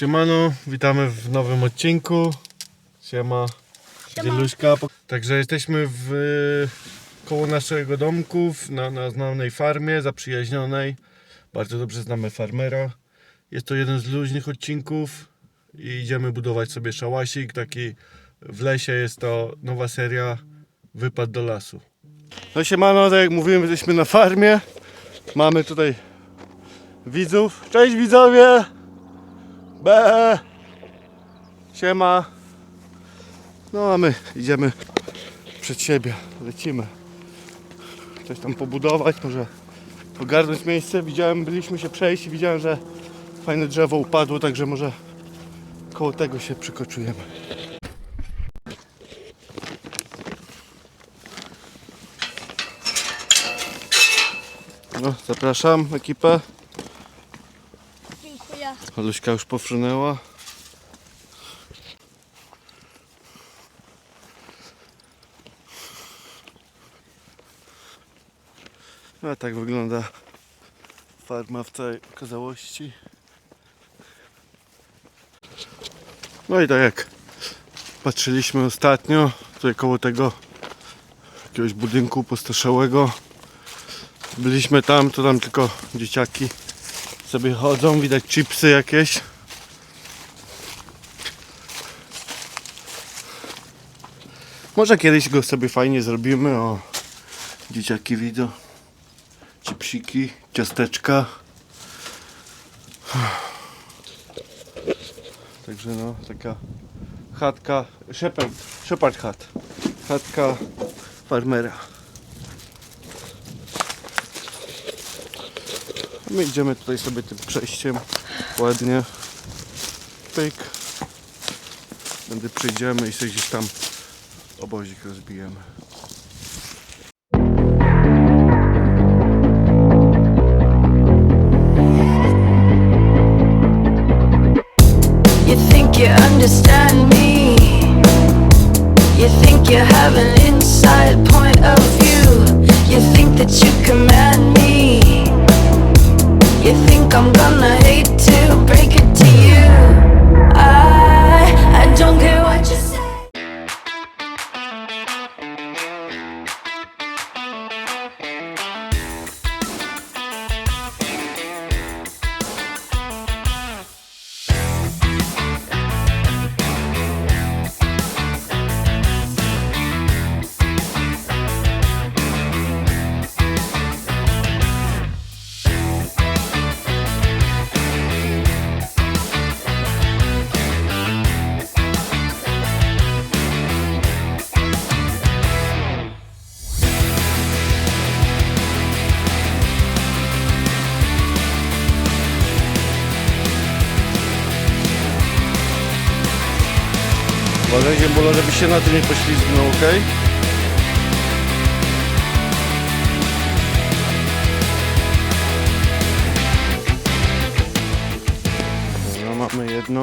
Siemano, witamy w nowym odcinku. Siema, Siema. Dzieluśka. Także jesteśmy w koło naszego domku, na, na znanej farmie, zaprzyjaźnionej. Bardzo dobrze znamy farmera. Jest to jeden z luźnych odcinków i idziemy budować sobie szałasik. Taki w lesie jest to nowa seria Wypad do lasu. No siemano, tak jak mówiłem, jesteśmy na farmie. Mamy tutaj widzów. Cześć widzowie! B. Siema. No a my idziemy przed siebie. Lecimy. Coś tam pobudować, może ogarnąć miejsce. Widziałem, byliśmy się przejść i widziałem, że fajne drzewo upadło, także może koło tego się przykoczujemy. No, zapraszam ekipę. Aluśka już pofrunęła. No tak wygląda farma w całej okazałości. No i tak jak patrzyliśmy ostatnio, tutaj koło tego jakiegoś budynku pustoszałego. Byliśmy tam, to tam tylko dzieciaki sobie chodzą, widać chipsy jakieś. Może kiedyś go sobie fajnie zrobimy, o dzieciaki widzą. Chipsiki, ciasteczka. Także no, taka chatka, shepherd, shepherd chat. Chatka farmera. My idziemy tutaj sobie tym przejściem ładnie. Pyk. Będę przejdziemy i sobie gdzieś tam obozik rozbijemy. You think you understand me. You think you Ziembolo, żeby się na tym nie poślizgnął, ok? No, mamy jedną.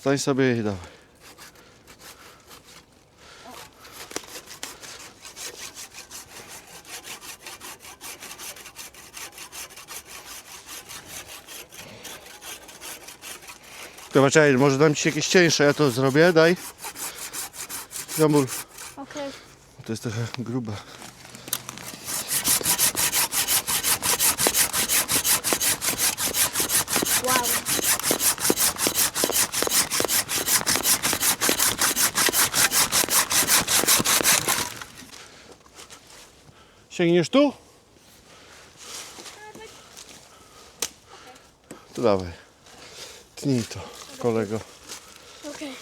Stań sobie i dawaj. Czekaj, może dam ci jakieś cieńsze, ja to zrobię, daj. Jambul, Okej. to jest trochę grube. Sięgniesz tu? To dawaj. tnij to, kolego. Okej.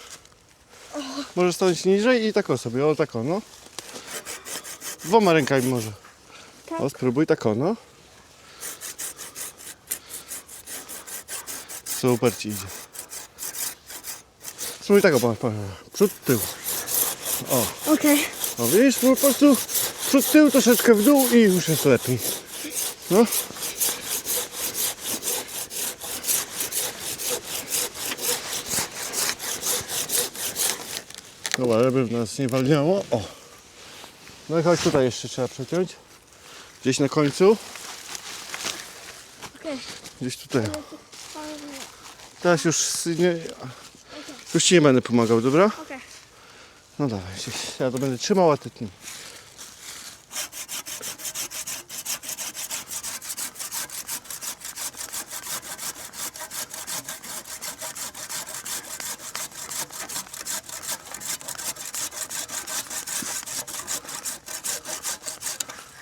Możesz stanąć niżej i tak o sobie, o tak o, no. Dwoma rękami może. Tak. O, spróbuj tak o, no. Super ci idzie. Spróbuj tak o, przód, tył. O, Okej. o widzisz, po prostu przód, tył, troszeczkę w dół i już jest lepiej. No. Dobra, żeby w nas nie walniało. O. No i chodź tutaj jeszcze trzeba przeciąć. Gdzieś na końcu. Gdzieś tutaj. Teraz już nie, już ci nie będę pomagał, dobra? No dawaj, ja to będę trzymał, a ty tnij.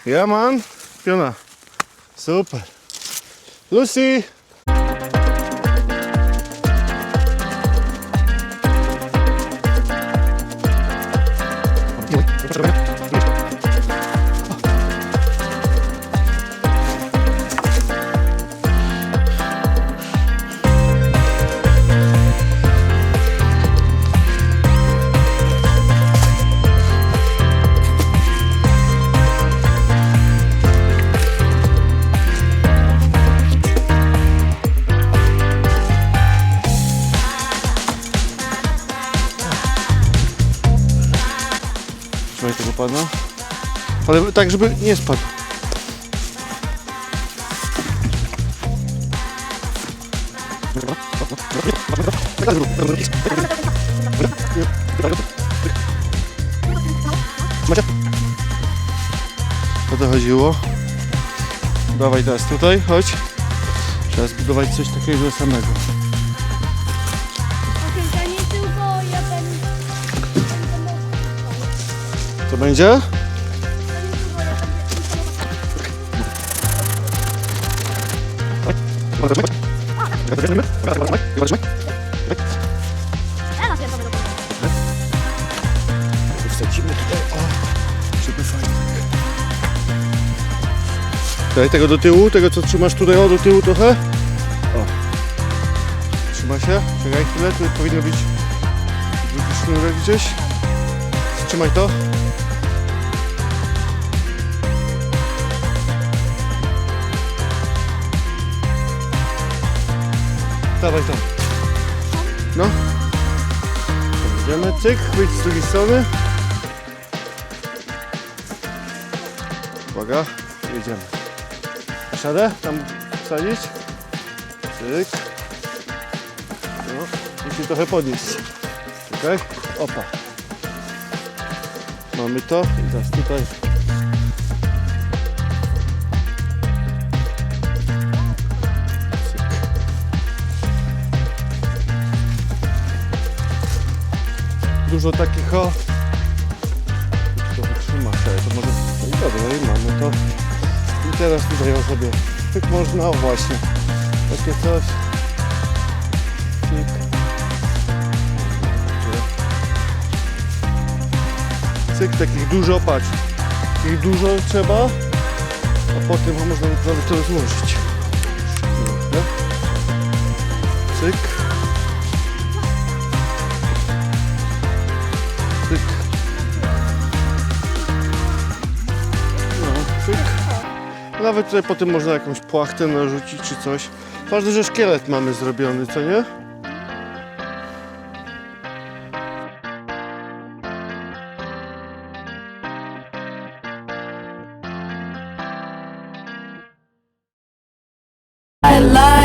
Ja man, piona. Super. Lucy! Pana. Ale tak, żeby nie spadł. O to chodziło. Dawaj teraz tutaj, chodź. Trzeba zbudować coś takiego samego. Co będzie? Ja na pierwszą będę Wsadzimy tutaj, o, żeby tego do tyłu, tego co trzymasz tutaj, o, do tyłu trochę. O. Trzyma się, czekaj chwilę, tu powinno być drugi sznurek gdzieś. Trzymaj to. Dawaj tam. No. Idziemy, cyk, chwyć z drugiej strony. Uwaga, jedziemy. Dasz radę tam wsadzić? Cyk. No, musisz trochę podnieść. Czekaj, opa. Mamy to i teraz tutaj. Dużo takich o. To wytrzyma się, to może. No dobra, i mamy to. I teraz tutaj o sobie. Tyk można, o właśnie. Takie coś. Tyk. Cyk, takich dużo, patrz. Takich dużo trzeba, a potem można to złożyć. Dobra. Cyk. Cyk. Nawet tutaj potem można jakąś płachtę narzucić czy coś. Ważne, że szkielet mamy zrobiony, co nie? I love